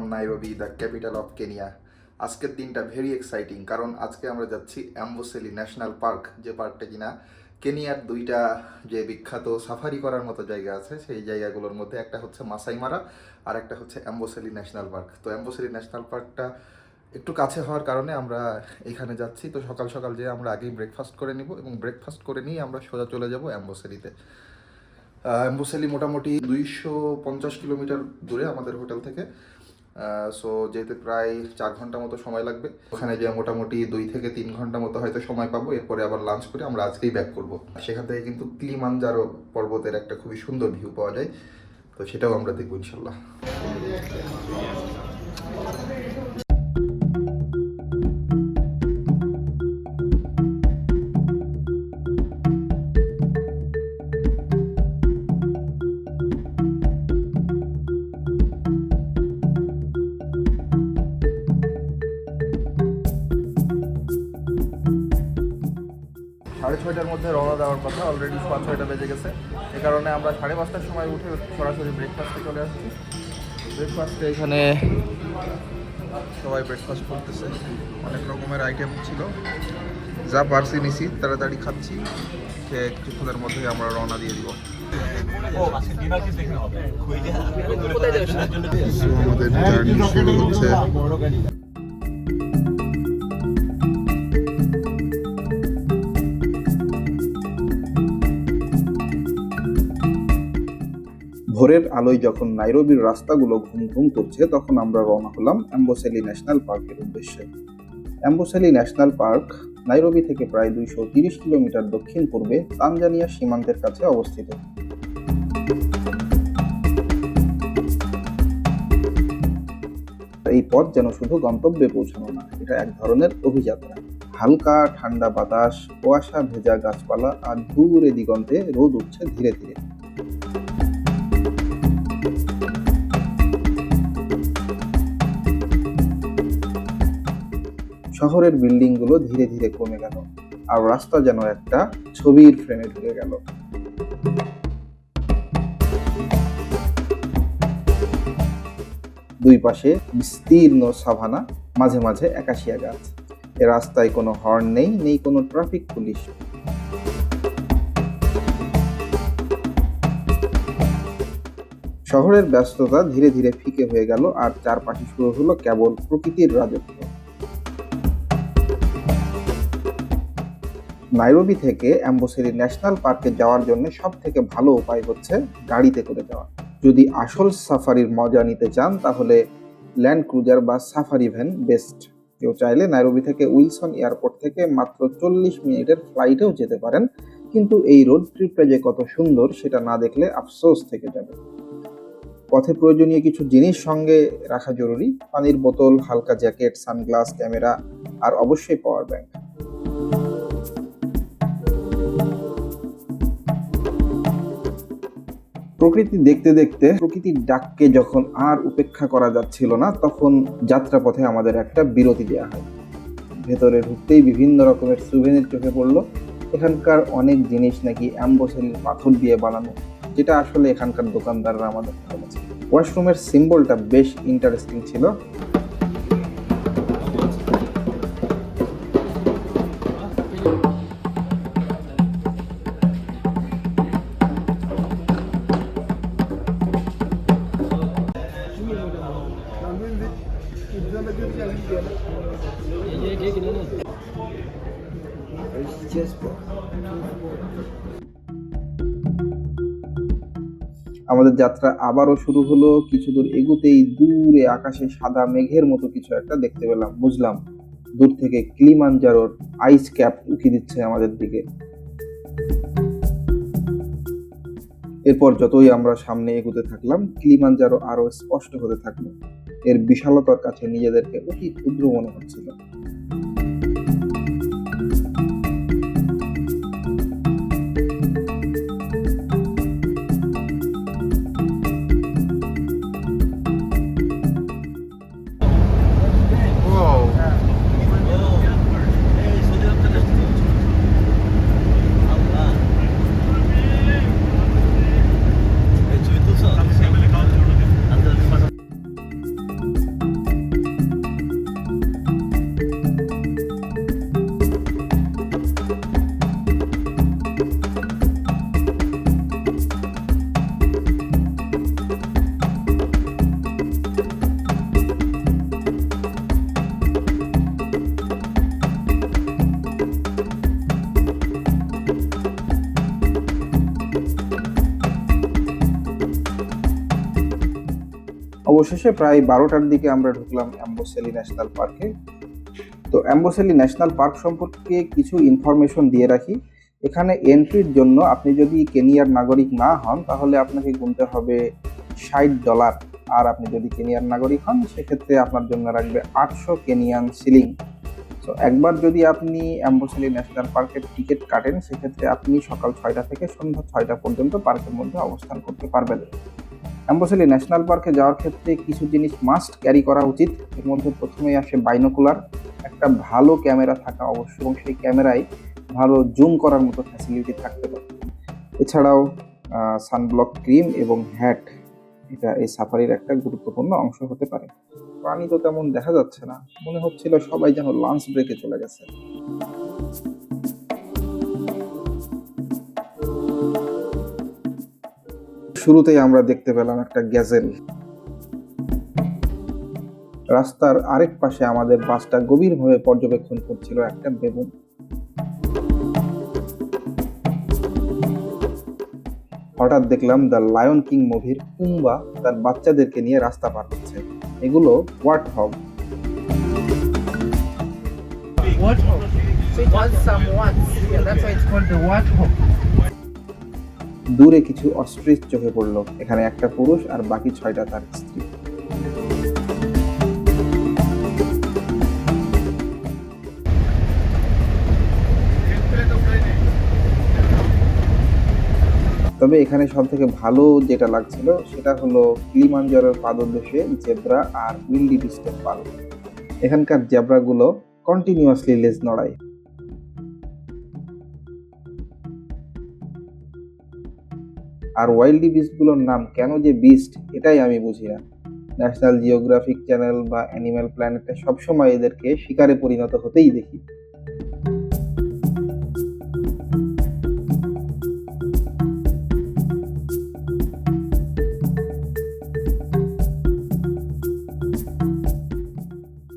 From Nairobi the capital of Kenya আজকের দিনটা very exciting কারণ আজকে আমরা যাচ্ছি অ্যাম্বোসেলি ন্যাশনাল পার্ক যে পার্কটা কিনা। কেনিয়ার দুইটা যে বিখ্যাত সাফারি করার মতো জায়গা আছে, সেই জায়গাগুলোর মধ্যে একটা হচ্ছে মাসাইমারা আর একটা হচ্ছে অ্যাম্বোসেলি ন্যাশনাল পার্ক তো অ্যাম্বোসেলি ন্যাশনাল পার্কটা একটু কাছে হওয়ার কারণে আমরা এখানে যাচ্ছি। তো সকাল সকাল যেয়ে আমরা আগেই ব্রেকফাস্ট করে নিব এবং ব্রেকফাস্ট করে নিয়ে আমরা সোজা চলে যাব অ্যাম্বোসেলিতে অ্যাম্বোসেলি মোটামুটি দুইশো পঞ্চাশ কিলোমিটার দূরে আমাদের হোটেল থেকে। সো যেতে প্রায় চার ঘণ্টা মতো সময় লাগবে, ওখানে যে মোটামুটি দুই থেকে তিন ঘণ্টা মতো হয়তো সময় পাবো, এরপরে আবার লাঞ্চ করে আমরা আজকেই ব্যাক করব। সেখান থেকে কিন্তু ক্লিমানজারো পর্বতের একটা খুবই সুন্দর ভিউ পাওয়া যায়, তো সেটাও আমরা দেখব ইনশাল্লাহ। অলরেডি পাঁচ ছয়টা বেজে গেছে। এ কারণে আমরা সাড়ে পাঁচটার সময় উঠে সরাসরি ব্রেকফাস্টে চলে আসছি। ব্রেকফাস্টে এখানে সবাই ব্রেকফাস্ট করতেছে। অনেক রকমের আইটেম ছিল। যা পারছি নিছি তাড়াতাড়ি খাচ্ছি। খেয়ে কিছুক্ষণের মধ্যেই আমরা রওনা দিয়ে দিব। আমাদের জার্নি শুরু হচ্ছে ভোরের আলোয় যখন নাইরোবির রাস্তাগুলো ঘুম ঘুম করছে, তখন আমরা রওনা হলাম অ্যাম্বোসেলি ন্যাশনাল পার্কের উদ্দেশ্যে। অ্যাম্বোসেলি ন্যাশনাল পার্ক নাইরোবি থেকে প্রায় দুইশো তিরিশ কিলোমিটার দক্ষিণ পূর্বে তানজানিয়া সীমান্তের কাছে অবস্থিত। এই পথ যেন শুধু গন্তব্যে পৌঁছানো না, এটা এক ধরনের অভিযাত্রা। হালকা ঠান্ডা বাতাস, কুয়াশা ভেজা গাছপালা আর দূরে দিগন্তে রোদ উঠছে ধীরে ধীরে। শহরের বিল্ডিংগুলো ধীরে ধীরে কমে গেল আর রাস্তা যেন একটা ছবির ফ্রেমে ঢুকে গেল। দুই পাশে বিস্তীর্ণ সাভানা, মাঝে মাঝে একাশিয়া গাছ। এ রাস্তায় কোনো হর্ন নেই নেই কোনো ট্রাফিক পুলিশ। শহরের ব্যস্ততা ধীরে ধীরে ফিকে হয়ে গেল আর চারপাশে শুরু হলো কেবল প্রকৃতির রাজত্ব। নাইরোবি থেকে অ্যাম্বোসেরি ন্যাশনাল পার্কে যাওয়ার জন্য সব থেকে ভালো উপায় হচ্ছে গাড়িতে করে যাওয়া। যদি আসল সাফারির মজা নিতে চান, তাহলে ল্যান্ড ক্রুজার বা সাফারি ভ্যান বেস্ট। কেউ চাইলে নাইরোবি থেকে উইলসন এয়ারপোর্ট থেকে মাত্র চল্লিশ মিনিটের ফ্লাইটেও যেতে পারেন, কিন্তু এই রোড ট্রিপটা যে কত সুন্দর, সেটা না দেখলে আফসোস থেকে যাবে। পথে প্রয়োজনীয় কিছু জিনিস সঙ্গে রাখা জরুরি। পানির বোতল, হালকা জ্যাকেট, সানগ্লাস, ক্যামেরা আর অবশ্যই পাওয়ার ব্যাংক। প্রকৃতি দেখতে দেখতে প্রকৃতির ডাককে যখন আর উপেক্ষা করা যাচ্ছিল না, তখন যাত্রাপথে আমাদের একটা বিরতি দেওয়া হয়। ভেতরে ঢুকতেই বিভিন্ন রকমের সুভেনের চোখে পড়ল। এখানকার অনেক জিনিস নাকি অ্যাম্বোসেলির পাথর দিয়ে বানানো, যেটা আসলে এখানকার দোকানদাররা আমাদের ওয়াশরুমের সিম্বলটা বেশ ইন্টারেস্টিং ছিল। আমাদের যাত্রা আবারও শুরু হলো। কিছু দূর এগুতেই দূরে আকাশে সাদা মেঘের মতো কিছু একটা দেখতে পেলাম, বুঝলাম। দূর থেকে ক্লিমানজারোর আইস ক্যাপ উঁকি দিচ্ছে আমাদের দিকে। এরপর যতই আমরা সামনে এগোতে থাকলাম ক্লিমানজারো আরও স্পষ্ট হতে থাকল। এর বিশালতার কাছে নিজেদেরকে অতি ক্ষুদ্র মনে হচ্ছিল। অবশেষে প্রায় বারোটার দিকে আমরা ঢুকলাম অ্যাম্বোসেলি ন্যাশনাল পার্কে। তো অ্যাম্বোসেলি ন্যাশনাল পার্ক সম্পর্কে কিছু ইনফরমেশন দিয়ে রাখি। এখানে এন্ট্রির জন্য আপনি যদি কেনিয়ার নাগরিক না হন, তাহলে আপনাকে গুনতে হবে ষাট ডলার আর আপনি যদি কেনিয়ার নাগরিক হন, সেক্ষেত্রে আপনার জন্য রাখবে আটশো কেনিয়ান সিলিং তো একবার যদি আপনি অ্যাম্বোসেলি ন্যাশনাল পার্কের টিকিট কাটেন, সেক্ষেত্রে আপনি সকাল ছয়টা থেকে সন্ধ্যা ছয়টা পর্যন্ত পার্কের মধ্যে অবস্থান করতে পারবেন। অ্যাম্বোসেলি ন্যাশনাল পার্কে যাওয়ার ক্ষেত্রে কিছু জিনিস মাস্ট ক্যারি করা উচিত। এর মধ্যে প্রথমেই আসে বাইনোকুলার একটা ভালো ক্যামেরা থাকা অবশ্য এবং সেই ক্যামেরায় ভালো জুম করার মতো ফ্যাসিলিটি থাকতে পারে। এছাড়াও সানব্লক ক্রিম এবং হ্যাট এটা এই সাফারির একটা গুরুত্বপূর্ণ অংশ হতে পারে। প্রাণী তো তেমন দেখা যাচ্ছে না। মনে হচ্ছিল সবাই যেন লাঞ্চ ব্রেকে চলে গেছে। শুরুতেই আমরা দেখতে পেলাম একটা গ্যাজেল রাস্তার আরেক পাশে আমাদের বাসটা গভীরভাবে পর্যবেক্ষণ করছিল একটা বেবুন হঠাৎ দেখলাম দ্য লায়ন কিং মুভির পুম্বা তার বাচ্চাদেরকে নিয়ে রাস্তা পার হচ্ছে এগুলো warthog Warthog. So it has some words here. That's why it's called the warthog. দূরে কিছু অস্ট্রিচ চোখে পড়ল। এখানে একটা পুরুষ আর বাকি ছয়টা তার স্ত্রী। তবে এখানে সব থেকে ভালো যেটা লাগছিল, সেটা হলো কিলিমাঞ্জারোর পাদদেশে জেব্রা আর উইন্ডি বিস্টের পাল। এখানকার জেব্রাগুলো কন্টিনিউয়াসলি লেজ নড়ায়। আর ওয়াইল্ডি বিস্টগুলোর নাম কেন যে বিস্ট এটাই আমি বুঝি না। ন্যাশনাল জিওগ্রাফিক চ্যানেল বা অ্যানিম্যাল প্ল্যানেটে সবসময় এদেরকে শিকারে পরিণত হতেই দেখি।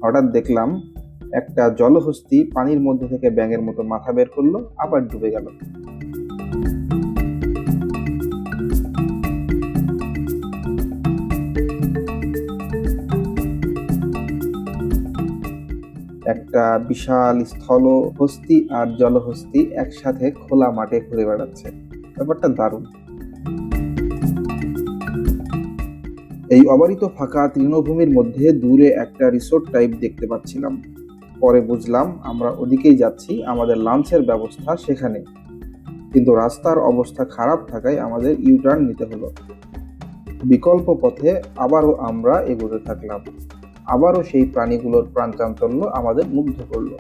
হঠাৎ দেখলাম একটা জলহস্তি পানির মধ্যে থেকে ব্যাঙের মতো মাথা বের করল, আবার ডুবে গেল। একটা বিশাল স্থল হস্তি আর জলহস্তি একসাথে খোলা মাঠে ঘুরে বেড়াচ্ছে। ব্যাপারটা দারুণ। এই অবারিত ফাঁকা তৃণভূমির মধ্যে দূরে একটা রিসোর্ট টাইপ দেখতে পাচ্ছিলাম। পরে বুঝলাম আমরা ওদিকেই যাচ্ছি, আমাদের লাঞ্চের ব্যবস্থা সেখানে। কিন্তু রাস্তার অবস্থা খারাপ থাকায় আমাদের ইউটার্ন নিতে হলো। বিকল্প পথে আবারও আমরা এগোতে থাকলাম। আবারও সেই প্রাণীগুলোর প্রাণচাঞ্চল্য আমাদের মুগ্ধ করল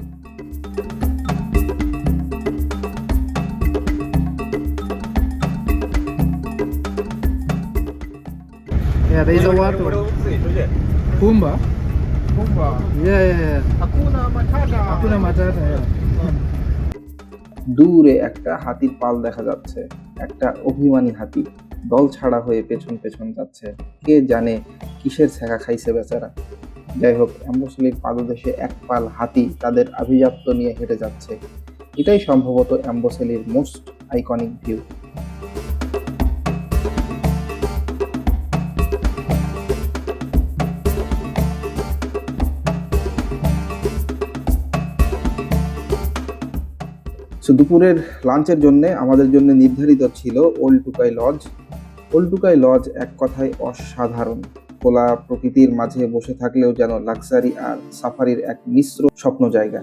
Yeah, there a warthog. Pumba? Pumba. Yeah, yeah, yeah. Hakuna Matata. Hakuna Matata, yeah. দূরে একটা হাতির পাল দেখা যাচ্ছে একটা অভিমানী হাতি দল ছাড়া হয়ে পেছন পেছন যাচ্ছে কে জানে কিসের ছেঁকা খাইছে বেচারা যাই হোক অ্যাম্বোসলির পাদদেশে এক পাল হাতি তাদের আভিজাত্য নিয়ে হেঁটে যাচ্ছে। এটাই সম্ভবত অ্যাম্বোসেলির মোস্ট আইকনিক ভিউ। দুপুরের লাঞ্চের জন্য আমাদের জন্য নির্ধারিত ছিল Old Tukai Lodge. Old Tukai Lodge এক কথায় অসাধারণ। খোলা প্রকৃতির মাঝে বসে থাকলেও যেন লাক্সারি আর সাফারির এক মিশ্র স্বপ্ন জায়গা।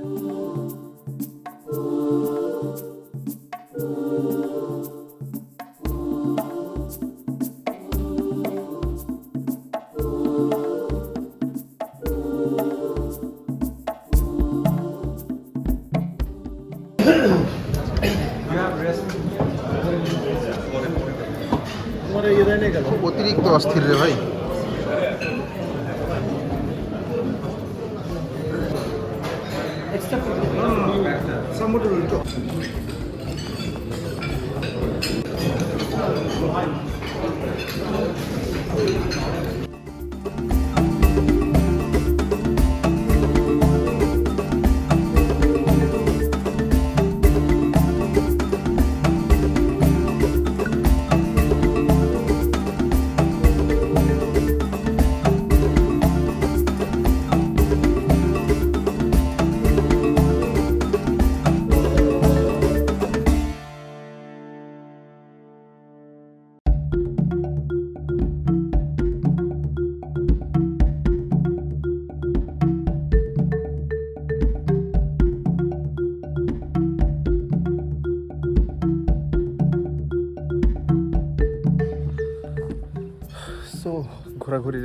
অতিরিক্ত অস্থির রে ভাই। 선물을 좀.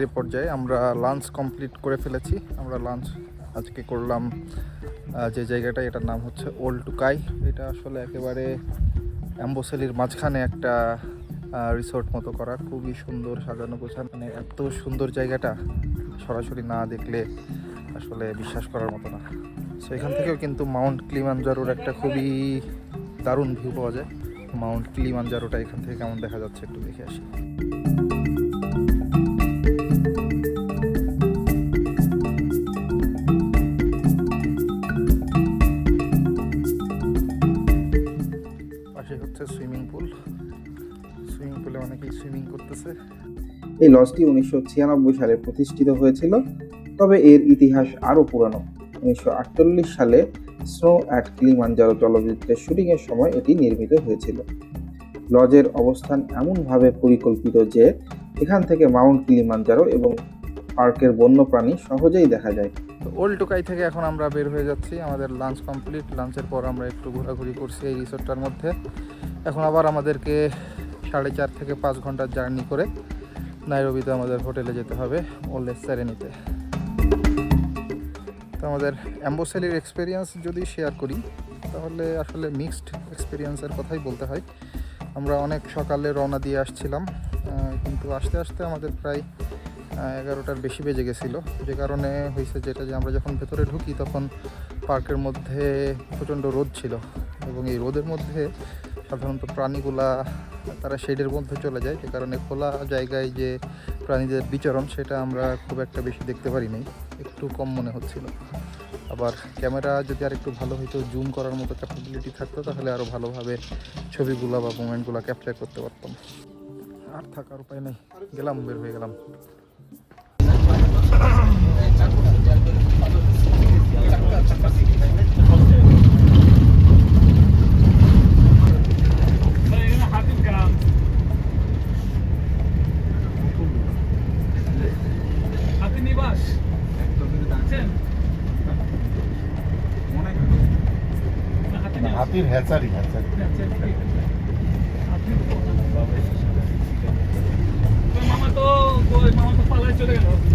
এ পর্যায়ে আমরা লাঞ্চ কমপ্লিট করে ফেলেছি। আমরা লাঞ্চ আজকে করলাম যে জায়গাটা এটার নাম হচ্ছে ওল্ড টুকাই এটা আসলে একেবারে অ্যাম্বোসেলির মাঝখানে একটা রিসোর্ট মতো করা। খুবই সুন্দর সাজানো গোছানো। মানে এত সুন্দর জায়গাটা সরাসরি না দেখলে আসলে বিশ্বাস করার মতো না। সো এখান থেকেও কিন্তু মাউন্ট ক্লিমানজারোর একটা খুবই দারুণ ভিউ পাওয়া যায়। মাউন্ট ক্লিমানজারোটা এখান থেকে কেমন দেখা যাচ্ছে একটু দেখে আসি। করতেছে এই লজটি উনিশশো ছিয়ানব্বই সালে প্রতিষ্ঠিত হয়েছিল তবে এর ইতিহাস আরও পুরানো। উনিশশো আটচল্লিশ সালে স্নো অ্যাট ক্লিমানজারো চলচ্চিত্রের শুটিংয়ের সময় এটি নির্মিত হয়েছিল। লজের অবস্থান এমনভাবে পরিকল্পিত যে এখান থেকে মাউন্ট ক্লিমানজারো এবং পার্কের বন্যপ্রাণী সহজেই দেখা যায়। তো ওল্ড টুকাই থেকে এখন আমরা বের হয়ে যাচ্ছি আমাদের লাঞ্চ কমপ্লিট। লাঞ্চের পর আমরা একটু ঘোরাঘুরি করছি এই রিসোর্টটার মধ্যে। এখন আবার আমাদেরকে সাড়ে চার থেকে পাঁচ ঘণ্টার জার্নি করে নাইরবিতে আমাদের হোটেলে যেতে হবে ওল্ডেস সেরেনিতে। তো আমাদের অ্যাম্বোসেলির এক্সপিরিয়েন্স যদি শেয়ার করি, তাহলে আসলে মিক্সড এক্সপিরিয়েন্সের কথাই বলতে হয়। আমরা অনেক সকালে রওনা দিয়ে আসছিলাম কিন্তু আসতে আসতে আমাদের প্রায় এগারোটার বেশি বেজে গেছিল। যে কারণে হয়েছে যেটা যে আমরা যখন ভেতরে ঢুকি তখন পার্কের মধ্যে প্রচণ্ড রোদ ছিল এবং এই রোদের মধ্যে সাধারণত প্রাণীগুলা তারা শেডের মধ্যে চলে যায়। যে কারণে খোলা জায়গায় যে প্রাণীদের বিচরণ সেটা আমরা খুব একটা বেশি দেখতে পারি নাই একটু কম মনে হচ্ছিল। আবার ক্যামেরা যদি আর একটু ভালো হইতো, জুম করার মতো ক্যাপাবিলিটি থাকতো, তাহলে আরও ভালোভাবে ছবিগুলো বা মোমেন্টগুলো ক্যাপচার করতে পারতাম। আর থাকার উপায় নেই। গেলাম, বের হয়ে গেলাম। হাতির হ্যাচারি হ্যাচারি। মামা তো মামা তো পালায় চলে গেল।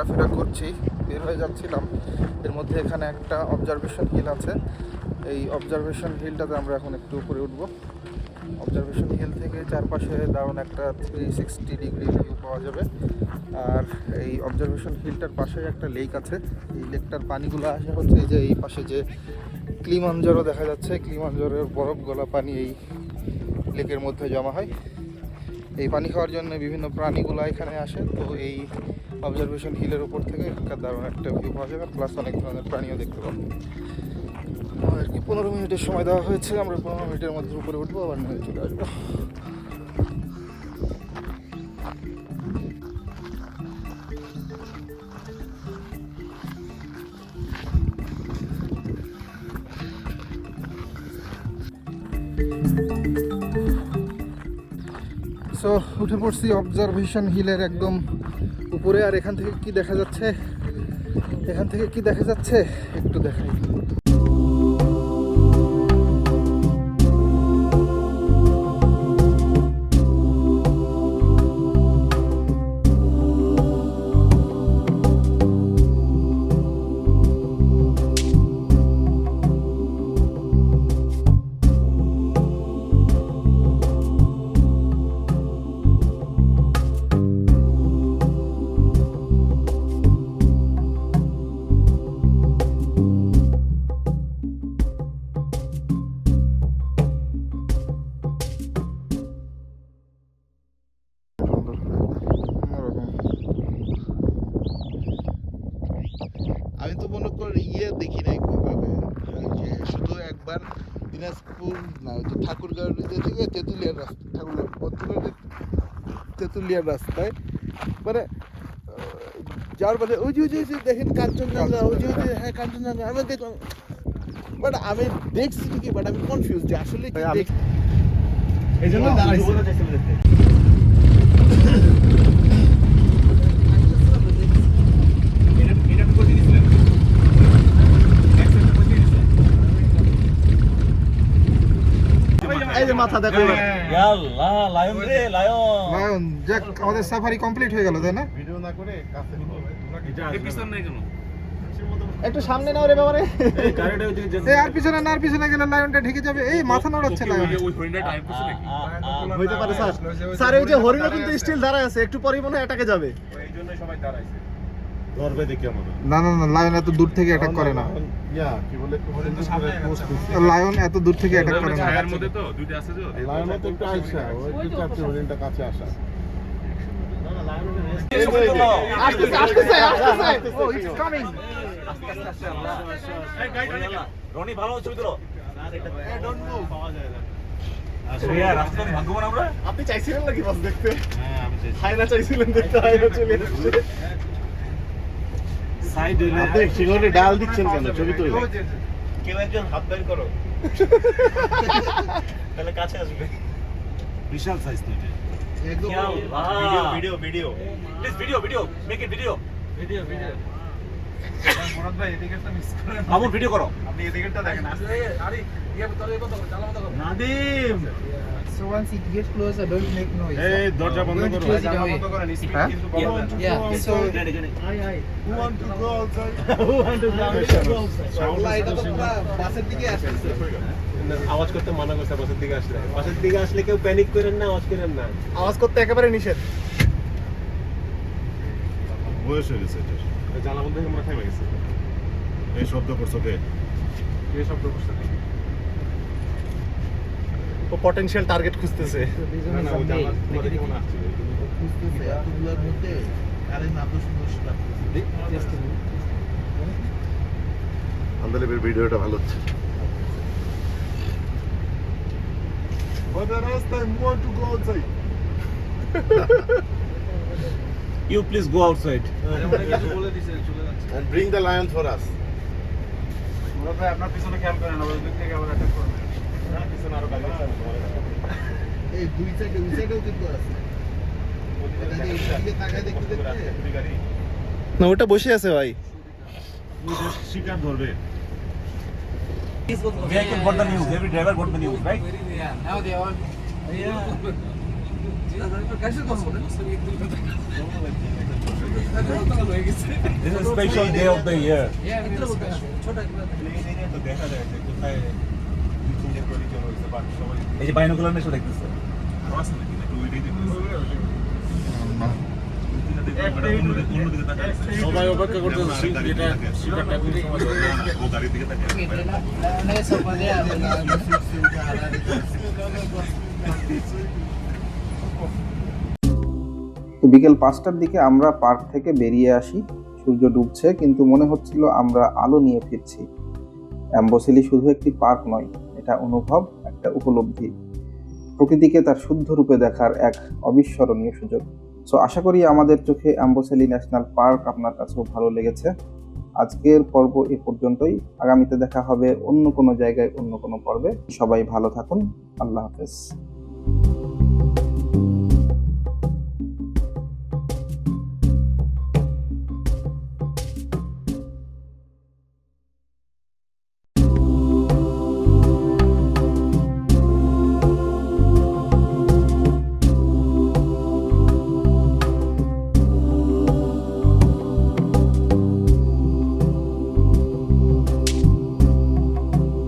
ঘোরাফেরা করছি, বের হয়ে যাচ্ছিলাম। এর মধ্যে এখানে একটা অবজারভেশন হিল আছে। এই অবজারভেশন হিলটাতে আমরা এখন একটু উপরে উঠবো। অবজারভেশন হিল থেকে চারপাশে দারুণ একটা থ্রি সিক্সটি ডিগ্রি ভিউ পাওয়া যাবে। আর এই অবজারভেশন হিলটার পাশে একটা লেক আছে। এই লেকটার পানিগুলো আসে হচ্ছে যে, এই পাশে যে ক্লিমাঞ্জরো দেখা যাচ্ছে। ক্লিমাঞ্জরের বরফ গলা পানি এই লেকের মধ্যে জমা হয়। এই পানি খাওয়ার জন্য বিভিন্ন প্রাণীগুলো এখানে আসে। তো এই অবজারভেশন হিলের উপর থেকে এখানকার দারুণ একটা ভিউ পাওয়া যাবে প্লাস অনেক ধরনের প্রাণীও দেখতে পাবো। আর কি, পনেরো মিনিটের সময় দেওয়া হয়েছে, আমরা পনেরো মিনিটের মধ্যে উপরে উঠবো, আবার নিয়ে চলে আসব। উঠে পড়ছি অবজারভেশন হিলের একদম উপরে। আর এখান থেকে কি দেখা যাচ্ছে? এখান থেকে কি দেখা যাচ্ছে? একটু দেখাই। আমি তো মনে করি ইয়ে দেখি নাই কোনোভাবে যে শুধু একবার দিনাজপুর না ওই যে ঠাকুরগাঁও থেকে তেঁতুলিয়ার রাস্তা ঠাকুরগাঁও অন্তত তেঁতুলিয়ার রাস্তায়। মানে আহ, যার মানে ওই যে ওই যে দেখেন কাঞ্চনজঙ্ঘা ওই যে ওই যে হ্যাঁ কাঞ্চনজঙ্ঘা আমি দেখলাম। বাট আমি দেখছি ঠিকই বাট আমি কনফিউজ যে আসলে এই জন্য দাঁড়াইছি এই যে মাথা দেখো লায়ন রে লায়ন। লায়ন যাক আমাদের সাফারি কমপ্লিট হয়ে গেল তাই না? পিছন নাই কেন একটু সামনে নাও রে বাবারে। এই ওই আর পিছনে না আর পিছনে গেলে লায়নটা ঢেকে যাবে। এই মাথা নাড়াচ্ছে লায়ন। ওই হরিণটা টাইম নাকি? হইতে পারে স্যার। স্যার এই যে হরিণ কিন্তু স্টিল দাঁড়ায় আছে। একটু পরেই মনে হয় অ্যাটাকে যাবে। সবাই দাঁড়াইছে। ধরবে দেখি আমাদের না না না লায়ন এত দূর থেকে অ্যাটাক করে না। ইয়া কি বলে লায়ন এত দূর থেকে অ্যাটাক করে না। ছায়ার মধ্যে তো দুইটা আছে যে লায়নে তো একটু আইসা ওই একটু হরিণটা কাছে আসা। আসতেছে আসতেছে আসতেছে। ও ইটস কামিং রনি ভালো ছবি তোলো শ্রেয়া রাস্তা ভাগ্য আমরা? আপনি চাইছিলেন নাকি বাস দেখতে? হ্যাঁ আমি দেখতে হায়না চলে এসেছে আপনি সিঙ্গলে ডাল দিচ্ছেন কেন? ছবি তুলে কেউ একজন হাত বের করো। তাহলে কাছে আসবে। বিশাল সাইজ তো এটা। Video video video. Please video video. Make it video video video video করো। আপনি এদিকেরটা দেখেন। আরে ইয়ে তোর এই বন্ধ করো চালা বন্ধ করো Nadim! So once it gets closer, don't make noise. এই দরজা বন্ধ Don't করো। close it away. হ্যাঁ Yeah. So ready ready Who want to go outside? আওয়াজ করতে মানা করছে বাসের দিকে আসলে। বাসের দিকে আসলে কেউ প্যানিক করেন না আওয়াজ করেন না। আওয়াজ করতে একেবারে নিষেধ। বয়স হয়ে গেছে এটার। জানা বলতে আমরা থেমে গেছি। এই শব্দ করছ কে? এই শব্দ করছে। ও পটেনশিয়াল টার্গেট খুঁজতেছে। আন্দালিবের ভিডিওটা ভালো হচ্ছে। But the last time want to go outside. You please go outside And bring the lion for us. আপনার পিছনে খেয়াল করেন আবার ওদিক থেকে আবার অ্যাটাক করবে। এই দুই সাইডে দুই সাইডেও কিন্তু আছে গাড়ি না ওটা বসে আছে ভাই শিকার ধরবে vehicle got the news every driver got the news right yeah, now they all. this is a special day of the year Yeah, এই যে বাইনোকুলার নেশো দেখতেছে। সবাই অপেক্ষা করতেছে ও গাড়ির দিকে তাকিয়ে তো বিকেল পাঁচটার দিকে আমরা পার্ক থেকে বেরিয়ে আসি। সূর্য ডুবছে কিন্তু মনে হচ্ছিল আমরা আলো নিয়ে ফিরছি। অ্যাম্বোসিলি শুধু একটি পার্ক নয় এটা অনুভব, একটা উপলব্ধি। প্রকৃতিকে তার শুদ্ধ রূপে দেখার এক অবিস্মরণীয় সুযোগ। সো আশা করি আমাদের চোখে অ্যাম্বোসেলি ন্যাশনাল পার্ক আপনার কাছেও ভালো লেগেছে। আজকের পর্ব এ পর্যন্তই। আগামীতে দেখা হবে অন্য কোনো জায়গায়, অন্য কোনো পর্বে। সবাই ভালো থাকুন। আল্লাহ হাফেজ।